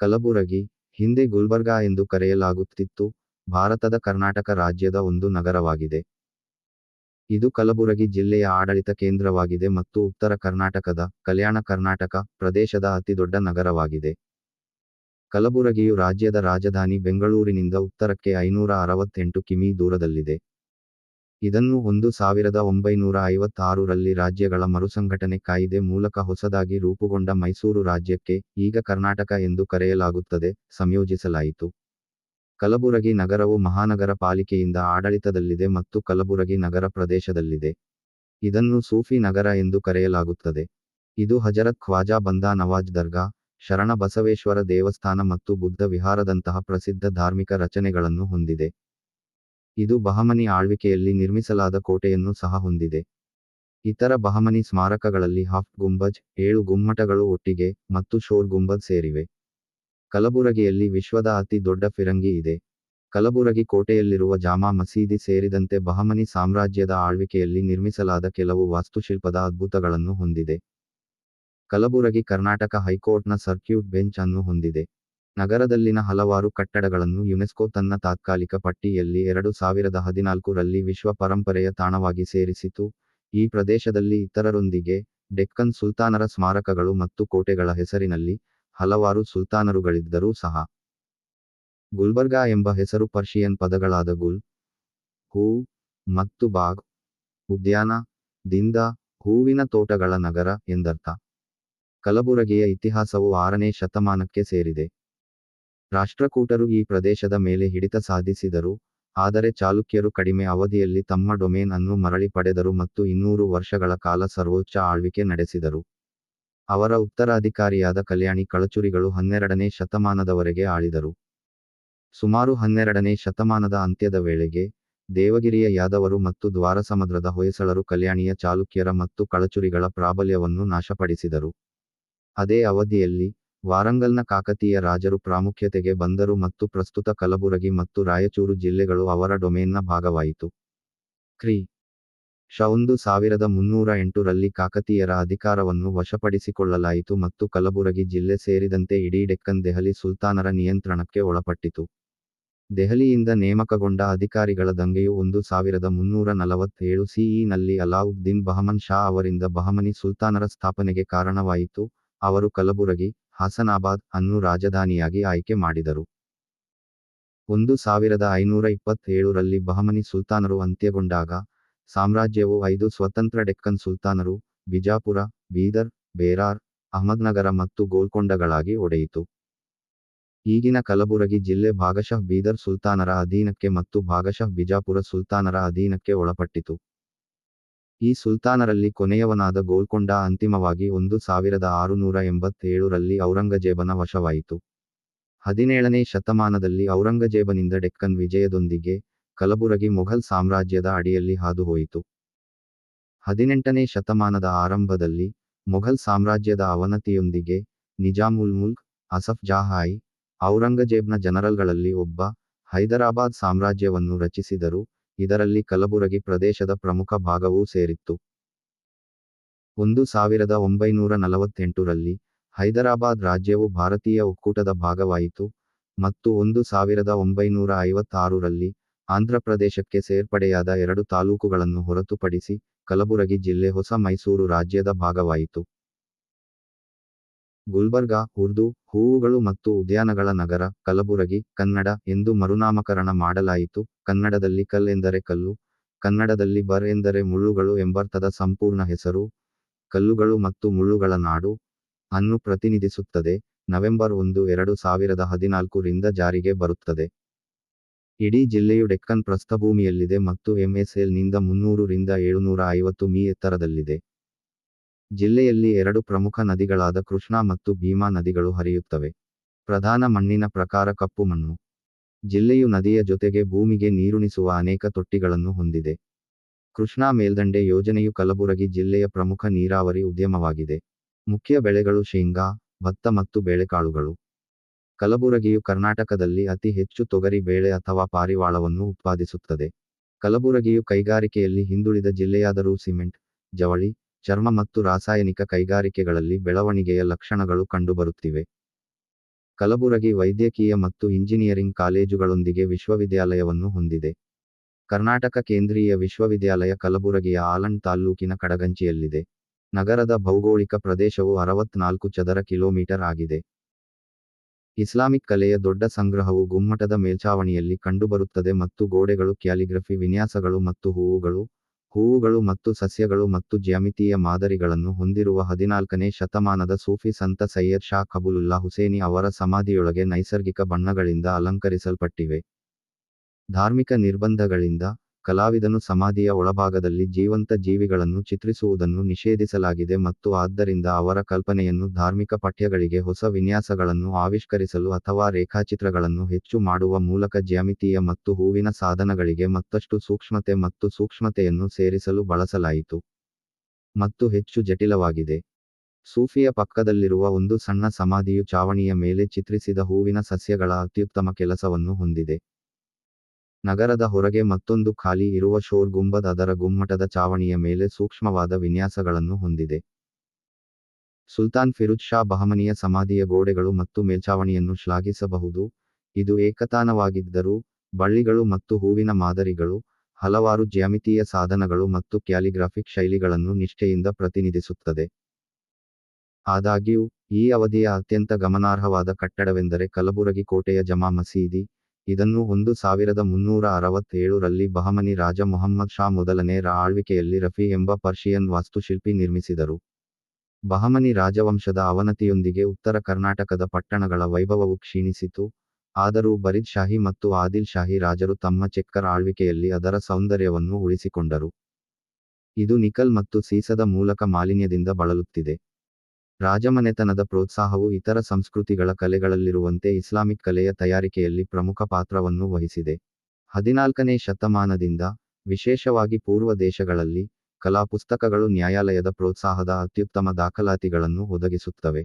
ಕಲಬುರಗಿ, ಹಿಂದೆ ಗುಲ್ಬರ್ಗಾ ಎಂದು ಕರೆಯಲಾಗುತ್ತಿತ್ತು, ಭಾರತದ ಕರ್ನಾಟಕ ರಾಜ್ಯದ ಒಂದು ನಗರವಾಗಿದೆ. ಇದು ಕಲಬುರಗಿ ಜಿಲ್ಲೆಯ ಆಡಳಿತ ಕೇಂದ್ರವಾಗಿದೆ ಮತ್ತು ಉತ್ತರ ಕರ್ನಾಟಕದ ಕಲ್ಯಾಣ ಕರ್ನಾಟಕ ಪ್ರದೇಶದ ಅತಿದೊಡ್ಡ ನಗರವಾಗಿದೆ. ಕಲಬುರಗಿಯು ರಾಜ್ಯದ ರಾಜಧಾನಿ ಬೆಂಗಳೂರಿನಿಂದ ಉತ್ತರಕ್ಕೆ ಐನೂರ ಅರವತ್ತೆಂಟು ಕಿಮಿ ದೂರದಲ್ಲಿದೆ. ಇದನ್ನು ಒಂದು ಸಾವಿರದ ಒಂಬೈನೂರ ಐವತ್ತಾರರಲ್ಲಿ ರಾಜ್ಯಗಳ ಮರುಸಂಘಟನೆ ಕಾಯಿದೆ ಮೂಲಕ ಹೊಸದಾಗಿ ರೂಪುಗೊಂಡ ಮೈಸೂರು ರಾಜ್ಯಕ್ಕೆ ಈಗ ಕರ್ನಾಟಕ ಎಂದು ಕರೆಯಲಾಗುತ್ತದೆ, ಸಂಯೋಜಿಸಲಾಯಿತು. ಕಲಬುರಗಿ ನಗರವು ಮಹಾನಗರ ಪಾಲಿಕೆಯಿಂದ ಆಡಳಿತದಲ್ಲಿದೆ ಮತ್ತು ಕಲಬುರಗಿ ನಗರ ಪ್ರದೇಶದಲ್ಲಿದೆ. ಇದನ್ನು ಸೂಫಿ ನಗರ ಎಂದು ಕರೆಯಲಾಗುತ್ತದೆ. ಇದು ಹಜರತ್ ಖ್ವಾಜಾ ಬಂದಾ ನವಾಜ್ ದರ್ಗಾ, ಶರಣ ಬಸವೇಶ್ವರ ದೇವಸ್ಥಾನ ಮತ್ತು ಬುದ್ಧ ವಿಹಾರದಂತಹ ಪ್ರಸಿದ್ಧ ಧಾರ್ಮಿಕ ರಚನೆಗಳನ್ನು ಹೊಂದಿದೆ. ಇದು ಬಹಮನಿ ಆಳ್ವಿಕೆಯಲ್ಲಿ ನಿರ್ಮಿಸಲಾದ ಕೋಟೆಯನ್ನು ಸಹ ಹೊಂದಿದೆ. ಇತರ ಬಹಮನಿ ಸ್ಮಾರಕಗಳಲ್ಲಿ ಹಾಫ್ ಗುಂಬಜ್, ಏಳು ಗುಮ್ಮಟಗಳು ಒಟ್ಟಿಗೆ ಮತ್ತು ಶೋರ್ ಗುಂಬಜ್ ಸೇರಿವೆ. ಕಲಬುರಗಿಯಲ್ಲಿ ವಿಶ್ವದ ಅತಿ ದೊಡ್ಡ ಫಿರಂಗಿ ಇದೆ. ಕಲಬುರಗಿ ಕೋಟೆಯಲ್ಲಿರುವ ಜಾಮಾ ಮಸೀದಿ ಸೇರಿದಂತೆ ಬಹಮನಿ ಸಾಮ್ರಾಜ್ಯದ ಆಳ್ವಿಕೆಯಲ್ಲಿ ನಿರ್ಮಿಸಲಾದ ಕೆಲವು ವಾಸ್ತುಶಿಲ್ಪದ ಅದ್ಭುತಗಳನ್ನು ಹೊಂದಿದೆ. ಕಲಬುರಗಿ ಕರ್ನಾಟಕ ಹೈಕೋರ್ಟ್ನ ಸರ್ಕ್ಯೂಟ್ ಬೆಂಚ್ ಅನ್ನು ಹೊಂದಿದೆ. ನಗರದಲ್ಲಿನ ಹಲವಾರು ಕಟ್ಟಡಗಳನ್ನು ಯುನೆಸ್ಕೋ ತನ್ನ ತಾತ್ಕಾಲಿಕ ಪಟ್ಟಿಯಲ್ಲಿ ಎರಡು ಸಾವಿರದ ಹದಿನಾಲ್ಕು ರಲ್ಲಿ ವಿಶ್ವ ಪರಂಪರೆಯ ತಾಣವಾಗಿ ಸೇರಿಸಿತು. ಈ ಪ್ರದೇಶದಲ್ಲಿ ಇತರರೊಂದಿಗೆ ಡೆಕ್ಕನ್ ಸುಲ್ತಾನರ ಸ್ಮಾರಕಗಳು ಮತ್ತು ಕೋಟೆಗಳ ಹೆಸರಿನಲ್ಲಿ ಹಲವಾರು ಸುಲ್ತಾನರುಗಳಿದ್ದರೂ ಸಹ. ಗುಲ್ಬರ್ಗಾ ಎಂಬ ಹೆಸರು ಪರ್ಷಿಯನ್ ಪದಗಳಾದ ಗುಲ್, ಹೂ ಮತ್ತು ಬಾಗ್, ಉದ್ಯಾನ, ದಿಂದ, ಹೂವಿನ ತೋಟಗಳ ನಗರ ಎಂದರ್ಥ. ಕಲಬುರಗಿಯ ಇತಿಹಾಸವು ಆರನೇ ಶತಮಾನಕ್ಕೆ ಸೇರಿದೆ. ರಾಷ್ಟ್ರಕೂಟರು ಈ ಪ್ರದೇಶದ ಮೇಲೆ ಹಿಡಿತ ಸಾಧಿಸಿದರು, ಆದರೆ ಚಾಲುಕ್ಯರು ಕಡಿಮೆ ಅವಧಿಯಲ್ಲಿ ತಮ್ಮ ಡೊಮೇನ್ ಅನ್ನು ಮರಳಿ ಪಡೆದರು ಮತ್ತು ಇನ್ನೂರು ವರ್ಷಗಳ ಕಾಲ ಸರ್ವೋಚ್ಚ ಆಳ್ವಿಕೆ ನಡೆಸಿದರು. ಅವರ ಉತ್ತರಾಧಿಕಾರಿಯಾದ ಕಲ್ಯಾಣಿ ಕಳಚುರಿಗಳು ಹನ್ನೆರಡನೇ ಶತಮಾನದವರೆಗೆ ಆಳಿದರು. ಸುಮಾರು ಹನ್ನೆರಡನೇ ಶತಮಾನದ ಅಂತ್ಯದ ವೇಳೆಗೆ, ದೇವಗಿರಿಯ ಯಾದವರು ಮತ್ತು ದ್ವಾರಸಮುದ್ರದ ಹೊಯ್ಸಳರು ಕಲ್ಯಾಣಿಯ ಚಾಲುಕ್ಯರ ಮತ್ತು ಕಳಚುರಿಗಳ ಪ್ರಾಬಲ್ಯವನ್ನು ನಾಶಪಡಿಸಿದರು. ಅದೇ ಅವಧಿಯಲ್ಲಿ ವಾರಂಗಲ್ನ ಕಾಕತೀಯ ರಾಜರು ಪ್ರಾಮುಖ್ಯತೆಗೆ ಬಂದರು ಮತ್ತು ಪ್ರಸ್ತುತ ಕಲಬುರಗಿ ಮತ್ತು ರಾಯಚೂರು ಜಿಲ್ಲೆಗಳು ಅವರ ಡೊಮೇನ್ನ ಭಾಗವಾಯಿತು. ಕ್ರಿ. ಶ ಒಂದು ಸಾವಿರದ ಮುನ್ನೂರ ಎಂಟರಲ್ಲಿ ಕಾಕತೀಯರ ಅಧಿಕಾರವನ್ನು ವಶಪಡಿಸಿಕೊಳ್ಳಲಾಯಿತು ಮತ್ತು ಕಲಬುರಗಿ ಜಿಲ್ಲೆ ಸೇರಿದಂತೆ ಇಡೀ ಡೆಕ್ಕನ್ ದೆಹಲಿ ಸುಲ್ತಾನರ ನಿಯಂತ್ರಣಕ್ಕೆ ಒಳಪಟ್ಟಿತು. ದೆಹಲಿಯಿಂದ ನೇಮಕಗೊಂಡ ಅಧಿಕಾರಿಗಳ ದಂಗೆಯು ಒಂದು ಸಾವಿರದ ಮುನ್ನೂರ ನಲವತ್ತೇಳು ಸಿಇನಲ್ಲಿ ಅಲಾವುದ್ದೀನ್ ಬಹಮನ್ ಶಾ ಅವರಿಂದ ಬಹಮನಿ ಸುಲ್ತಾನರ ಸ್ಥಾಪನೆಗೆ ಕಾರಣವಾಯಿತು. ಅವರು ಕಲಬುರಗಿ ಹಾಸನಾಬಾದ್ ಅನ್ನು ರಾಜಧಾನಿಯಾಗಿ ಆಯ್ಕೆ ಮಾಡಿದರು. ಒಂದು ಸಾವಿರದ ಐನೂರ ಇಪ್ಪತ್ತೇಳರಲ್ಲಿ ಬಹಮನಿ ಸುಲ್ತಾನರು ಅಂತ್ಯಗೊಂಡಾಗ, ಸಾಮ್ರಾಜ್ಯವು ಐದು ಸ್ವತಂತ್ರ ಡೆಕ್ಕನ್ ಸುಲ್ತಾನರು, ಬಿಜಾಪುರ, ಬೀದರ್, ಬೇರಾರ್, ಅಹಮದ್ನಗರ ಮತ್ತು ಗೋಲ್ಕೊಂಡಗಳಾಗಿ ಒಡೆಯಿತು. ಈಗಿನ ಕಲಬುರಗಿ ಜಿಲ್ಲೆ ಭಾಗಶಃ ಬೀದರ್ ಸುಲ್ತಾನರ ಅಧೀನಕ್ಕೆ ಮತ್ತು ಭಾಗಶಃ ಬಿಜಾಪುರ ಸುಲ್ತಾನರ ಅಧೀನಕ್ಕೆ ಒಳಪಟ್ಟಿತು. ಈ ಸುಲ್ತಾನರಲ್ಲಿ ಕೊನೆಯವನಾದ ಗೋಲ್ಕೊಂಡ ಅಂತಿಮವಾಗಿ ಒಂದು ಸಾವಿರದ ಆರುನೂರ ಎಂಬತ್ತೇಳರಲ್ಲಿ ಔರಂಗಜೇಬನ ವಶವಾಯಿತು. ಹದಿನೇಳನೇ ಶತಮಾನದಲ್ಲಿ ಔರಂಗಜೇಬನಿಂದ ಡೆಕ್ಕನ್ ವಿಜಯದೊಂದಿಗೆ ಕಲಬುರಗಿ ಮೊಘಲ್ ಸಾಮ್ರಾಜ್ಯದ ಅಡಿಯಲ್ಲಿ ಹಾದುಹೋಯಿತು. ಹದಿನೆಂಟನೇ ಶತಮಾನದ ಆರಂಭದಲ್ಲಿ ಮೊಘಲ್ ಸಾಮ್ರಾಜ್ಯದ ಅವನತಿಯೊಂದಿಗೆ ನಿಜಾಮುಲ್ ಮುಲ್ಕ್, ಅಸಫ್ ಜಾಹಾಯಿ, ಔರಂಗಜೇಬ್ನ ಜನರಲ್ಗಳಲ್ಲಿ ಒಬ್ಬ ಹೈದರಾಬಾದ್ ಸಾಮ್ರಾಜ್ಯವನ್ನು ರಚಿಸಿದರು. ಇದರಲ್ಲಿ ಕಲಬುರಗಿ ಪ್ರದೇಶದ ಪ್ರಮುಖ ಭಾಗವೂ ಸೇರಿತ್ತು. ಒಂದು ಸಾವಿರದ ಒಂಬೈನೂರ ನಲವತ್ತೆಂಟರಲ್ಲಿ ಹೈದರಾಬಾದ್ ರಾಜ್ಯವು ಭಾರತೀಯ ಒಕ್ಕೂಟದ ಭಾಗವಾಯಿತು ಮತ್ತು ಒಂದು ಸಾವಿರದ ಒಂಬೈನೂರ ಐವತ್ತಾರರಲ್ಲಿ ಆಂಧ್ರಪ್ರದೇಶಕ್ಕೆ ಸೇರ್ಪಡೆಯಾದ ಎರಡು ತಾಲೂಕುಗಳನ್ನು ಹೊರತುಪಡಿಸಿ ಕಲಬುರಗಿ ಜಿಲ್ಲೆ ಹೊಸ ಮೈಸೂರು ರಾಜ್ಯದ ಭಾಗವಾಯಿತು. ಗುಲ್ಬರ್ಗಾ, ಉರ್ದು, ಹೂವುಗಳು ಮತ್ತು ಉದ್ಯಾನಗಳ ನಗರ, ಕಲಬುರಗಿ, ಕನ್ನಡ ಎಂದು ಮರುನಾಮಕರಣ ಮಾಡಲಾಯಿತು. ಕನ್ನಡದಲ್ಲಿ ಕಲ್ ಎಂದರೆ ಕಲ್ಲು, ಕನ್ನಡದಲ್ಲಿ ಬರ್ ಎಂದರೆ ಮುಳ್ಳುಗಳು ಎಂಬರ್ಥದ ಸಂಪೂರ್ಣ ಹೆಸರು. ಕಲ್ಲುಗಳು ಮತ್ತು ಮುಳ್ಳುಗಳ ನಾಡು ಅನ್ನು ಪ್ರತಿನಿಧಿಸುತ್ತದೆ. ನವೆಂಬರ್ ಒಂದು, ಎರಡು ಸಾವಿರದ ಹದಿನಾಲ್ಕು ರಿಂದ ಜಾರಿಗೆ ಬರುತ್ತದೆ. ಇಡೀ ಜಿಲ್ಲೆಯು ಡೆಕ್ಕನ್ ಪ್ರಸ್ಥಭೂಮಿಯಲ್ಲಿದೆ ಮತ್ತು ಎಂಎಸ್ಎಲ್ನಿಂದ ಮುನ್ನೂರು ರಿಂದ ಏಳುನೂರ ಐವತ್ತು ಮೀ ಎತ್ತರದಲ್ಲಿದೆ. ಜಿಲ್ಲೆಯಲ್ಲಿ ಎರಡು ಪ್ರಮುಖ ನದಿಗಳಾದ ಕೃಷ್ಣಾ ಮತ್ತು ಭೀಮಾ ನದಿಗಳು ಹರಿಯುತ್ತವೆ. ಪ್ರಧಾನ ಮಣ್ಣಿನ ಪ್ರಕಾರ ಕಪ್ಪು ಮಣ್ಣು. ಜಿಲ್ಲೆಯು ನದಿಯ ಜೊತೆಗೆ ಭೂಮಿಗೆ ನೀರುಣಿಸುವ ಅನೇಕ ತೊಟ್ಟಿಗಳನ್ನು ಹೊಂದಿದೆ. ಕೃಷ್ಣಾ ಮೇಲ್ದಂಡೆ ಯೋಜನೆಯು ಕಲಬುರಗಿ ಜಿಲ್ಲೆಯ ಪ್ರಮುಖ ನೀರಾವರಿ ಉದ್ಯಮವಾಗಿದೆ. ಮುಖ್ಯ ಬೆಳೆಗಳು ಶೇಂಗಾ, ಭತ್ತ ಮತ್ತು ಬೇಳೆಕಾಳುಗಳು. ಕಲಬುರಗಿಯು ಕರ್ನಾಟಕದಲ್ಲಿ ಅತಿ ಹೆಚ್ಚು ತೊಗರಿ, ಬೇಳೆ ಅಥವಾ ಪಾರಿವಾಳವನ್ನು ಉತ್ಪಾದಿಸುತ್ತದೆ. ಕಲಬುರಗಿಯು ಕೈಗಾರಿಕೆಯಲ್ಲಿ ಹಿಂದುಳಿದ ಜಿಲ್ಲೆಯಾದರೂ ಸಿಮೆಂಟ್, ಜವಳಿ ಚರ್ಮ ಮತ್ತು ರಾಸಾಯನಿಕ ಕೈಗಾರಿಕೆಗಳಲ್ಲಿ ಬೆಳವಣಿಗೆಯ ಲಕ್ಷಣಗಳು ಕಂಡುಬರುತ್ತಿವೆ. ಕಲಬುರಗಿ ವೈದ್ಯಕೀಯ ಮತ್ತು ಇಂಜಿನಿಯರಿಂಗ್ ಕಾಲೇಜುಗಳೊಂದಿಗೆ ವಿಶ್ವವಿದ್ಯಾಲಯವನ್ನು ಹೊಂದಿದೆ. ಕರ್ನಾಟಕ ಕೇಂದ್ರೀಯ ವಿಶ್ವವಿದ್ಯಾಲಯ ಕಲಬುರಗಿಯ ಆಲಂಡ್ ತಾಲ್ಲೂಕಿನ ಕಡಗಂಚಿಯಲ್ಲಿದೆ. ನಗರದ ಭೌಗೋಳಿಕ ಪ್ರದೇಶವು ಅರವತ್ನಾಲ್ಕು ಚದರ ಕಿಲೋಮೀಟರ್ ಆಗಿದೆ. ಇಸ್ಲಾಮಿಕ್ ಕಲೆಯ ದೊಡ್ಡ ಸಂಗ್ರಹವು ಗುಮ್ಮಟದ ಮೇಲ್ಛಾವಣಿಯಲ್ಲಿ ಕಂಡುಬರುತ್ತದೆ ಮತ್ತು ಗೋಡೆಗಳು ಕ್ಯಾಲಿಗ್ರಫಿ ವಿನ್ಯಾಸಗಳು ಮತ್ತು ಹೂವುಗಳು ಹೂವುಗಳು ಮತ್ತು ಸಸ್ಯಗಳು ಮತ್ತು ಜ್ಯಾಮಿತೀಯ ಮಾದರಿಗಳನ್ನು ಹೊಂದಿರುವ ಹದಿನಾಲ್ಕನೇ ಶತಮಾನದ ಸೂಫಿ ಸಂತ ಸೈಯದ್ ಶಾ ಕಬುಲುಲ್ಲಾ ಹುಸೇನಿ ಅವರ ಸಮಾಧಿಯೊಳಗೆ ನೈಸರ್ಗಿಕ ಬಣ್ಣಗಳಿಂದ ಅಲಂಕರಿಸಲ್ಪಟ್ಟಿವೆ. ಧಾರ್ಮಿಕ ನಿರ್ಬಂಧಗಳಿಂದ ಕಲಾವಿದನು ಸಮಾಧಿಯ ಒಳಭಾಗದಲ್ಲಿ ಜೀವಂತ ಜೀವಿಗಳನ್ನು ಚಿತ್ರಿಸುವುದನ್ನು ನಿಷೇಧಿಸಲಾಗಿದೆ ಮತ್ತು ಆದ್ದರಿಂದ ಅವರ ಕಲ್ಪನೆಯನ್ನು ಧಾರ್ಮಿಕ ಪಠ್ಯಗಳಿಗೆ ಹೊಸ ವಿನ್ಯಾಸಗಳನ್ನು ಆವಿಷ್ಕರಿಸಲು ಅಥವಾ ರೇಖಾಚಿತ್ರಗಳನ್ನು ಹೆಚ್ಚು ಮಾಡುವ ಮೂಲಕ ಜ್ಯಾಮಿತೀಯ ಮತ್ತು ಹೂವಿನ ಸಾಧನಗಳಿಗೆ ಮತ್ತಷ್ಟು ಸೂಕ್ಷ್ಮತೆ ಮತ್ತು ಸೂಕ್ಷ್ಮತೆಯನ್ನು ಸೇರಿಸಲು ಬಳಸಲಾಯಿತು ಮತ್ತು ಹೆಚ್ಚು ಜಟಿಲವಾಗಿದೆ. ಸೂಫಿಯ ಪಕ್ಕದಲ್ಲಿರುವ ಒಂದು ಸಣ್ಣ ಸಮಾಧಿಯು ಚಾವಣಿಯ ಮೇಲೆ ಚಿತ್ರಿಸಿದ ಹೂವಿನ ಸಸ್ಯಗಳ ಅತ್ಯುತ್ತಮ ಕೆಲಸವನ್ನು ಹೊಂದಿದೆ. ನಗರದ ಹೊರಗೆ ಮತ್ತೊಂದು ಖಾಲಿ ಇರುವ ಶೋರ್ ಗುಂಬದ ಅದರ ಗುಮ್ಮಟದ ಚಾವಣಿಯ ಮೇಲೆ ಸೂಕ್ಷ್ಮವಾದ ವಿನ್ಯಾಸಗಳನ್ನು ಹೊಂದಿದೆ. ಸುಲ್ತಾನ್ ಫಿರುಜ್ ಶಾ ಬಹಮನಿಯ ಸಮಾಧಿಯ ಗೋಡೆಗಳು ಮತ್ತು ಮೇಲ್ಚಾವಣಿಯನ್ನು ಶ್ಲಾಘಿಸಬಹುದು. ಇದು ಏಕತಾನವಾಗಿದ್ದರೂ, ಬಳ್ಳಿಗಳು ಮತ್ತು ಹೂವಿನ ಮಾದರಿಗಳು, ಹಲವಾರು ಜ್ಯಾಮಿತೀಯ ಸಾಧನಗಳು ಮತ್ತು ಕ್ಯಾಲಿಗ್ರಾಫಿಕ್ ಶೈಲಿಗಳನ್ನು ನಿಷ್ಠೆಯಿಂದ ಪ್ರತಿನಿಧಿಸುತ್ತದೆ. ಆದಾಗ್ಯೂ, ಈ ಅವಧಿಯ ಅತ್ಯಂತ ಗಮನಾರ್ಹವಾದ ಕಟ್ಟಡವೆಂದರೆ ಕಲಬುರಗಿ ಕೋಟೆಯ ಜಮಾ ಮಸೀದಿ ಇದನ್ನು ಒಂದು ಸಾವಿರದ ಮುನ್ನೂರ ಅರವತ್ತೇಳು ರಲ್ಲಿ ಬಹಮನಿ ರಾಜ ಮೊಹಮ್ಮದ್ ಶಾ ಮೊದಲನೇ ರ ಆಳ್ವಿಕೆಯಲ್ಲಿ ರಫಿ ಎಂಬ ಪರ್ಷಿಯನ್ ವಾಸ್ತುಶಿಲ್ಪಿ ನಿರ್ಮಿಸಿದರು. ಬಹಮನಿ ರಾಜವಂಶದ ಅವನತಿಯೊಂದಿಗೆ ಉತ್ತರ ಕರ್ನಾಟಕದ ಪಟ್ಟಣಗಳ ವೈಭವವು ಕ್ಷೀಣಿಸಿತು. ಆದರೂ ಬರಿದ್ ಶಾಹಿ ಮತ್ತು ಆದಿಲ್ ಶಾಹಿ ರಾಜರು ತಮ್ಮ ಚೆಕ್ಕರ್ ಆಳ್ವಿಕೆಯಲ್ಲಿ ಅದರ ಸೌಂದರ್ಯವನ್ನು ಉಳಿಸಿಕೊಂಡರು. ಇದು ನಿಕಲ್ ಮತ್ತು ಸೀಸದ ಮೂಲಕ ಮಾಲಿನ್ಯದಿಂದ ಬಳಲುತ್ತಿದೆ. ರಾಜಮನೆತನದ ಪ್ರೋತ್ಸಾಹವು ಇತರ ಸಂಸ್ಕೃತಿಗಳ ಕಲೆಗಳಲ್ಲಿರುವಂತೆ ಇಸ್ಲಾಮಿಕ್ ಕಲೆಯ ತಯಾರಿಕೆಯಲ್ಲಿ ಪ್ರಮುಖ ಪಾತ್ರವನ್ನು ವಹಿಸಿದೆ. ಹದಿನಾಲ್ಕನೇ ಶತಮಾನದಿಂದ, ವಿಶೇಷವಾಗಿ ಪೂರ್ವ ದೇಶಗಳಲ್ಲಿ ಕಲಾ ಪುಸ್ತಕಗಳು ನ್ಯಾಯಾಲಯದ ಪ್ರೋತ್ಸಾಹದ ಅತ್ಯುತ್ತಮ ದಾಖಲಾತಿಗಳನ್ನು ಒದಗಿಸುತ್ತವೆ.